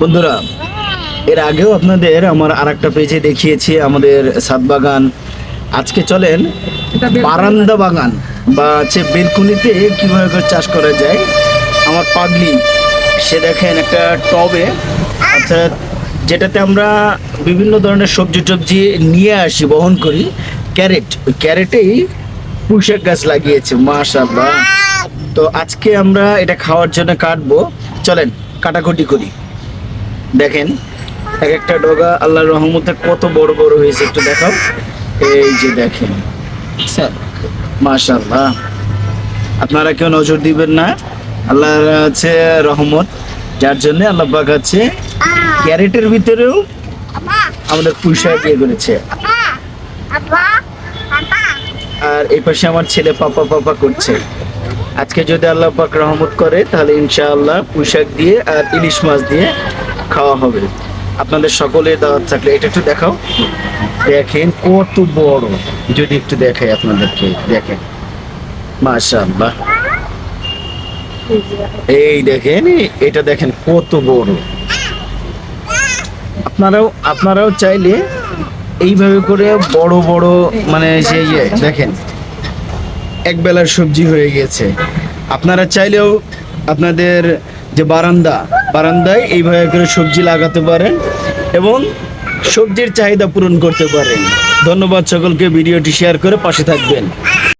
বন্ধুরা এর আগেও আপনাদের আমার আর একটা পেজে দেখিয়েছি আমাদের সাত বাগান। আজকে চলেন বারান্দা বাগান বা হচ্ছে বেলকুনিতে কীভাবে করে চাষ করা যায়। আমার পাগলি সে দেখেন একটা টবে অর্থাৎ যেটাতে আমরা বিভিন্ন ধরনের সবজি টবজি নিয়ে আসি বহন করি ক্যারেট। ওই ক্যারেটেই পুঁইশাক গাছ লাগিয়েছে মাশাআল্লাহ। তো আজকে আমরা এটা খাওয়ার জন্য কাটবো। চলেন কাটাকুটি করি। দেখেন এক একটা ডগা আল্লাহর রহমতে কত বড় বড় হয়েছে একটু দেখাও। এই যে দেখেন স্যার। মাশাআল্লাহ। আপনারা কেউ নজর দিবেন না আল্লাহর আছে রহমত যার জন্য আল্লাহ পাক আছে ক্যারেটের ভিতরেও আমাদের পুষায় দিয়ে করেছে। আর এই পাশে আমার ছেলে পাপা পাপা করছে। আজকে যদি আল্লাহ পাক রহমত করে তাহলে ইনশাআল্লাহ পুঁইশাক দিয়ে আর ইলিশ মাছ দিয়ে খাওয়া হবে। আপনাদের সকলের দাওয়াত থাকলে এটা একটু দেখাও। দেখেন, কত বড়। যদি একটু দেখাই আপনাদেরকে, দেখেন। মাশাআল্লাহ। এই দেখেন, এটা দেখেন কত বড়। আপনারাও আপনারাও চাইলে এইভাবে করে বড় বড় মানে যে ইয়ে দেখেন। এক বেলার সবজি হয়ে গেছে। আপনারা চাইলেও আপনাদের যে বারান্দা, বারান্দায় এইভাবে করে সবজি লাগাতে পারেন এবং সবজির চাহিদা পূরণ করতে পারেন। ধন্যবাদ সকলকে, ভিডিওটি শেয়ার করে পাশে থাকবেন।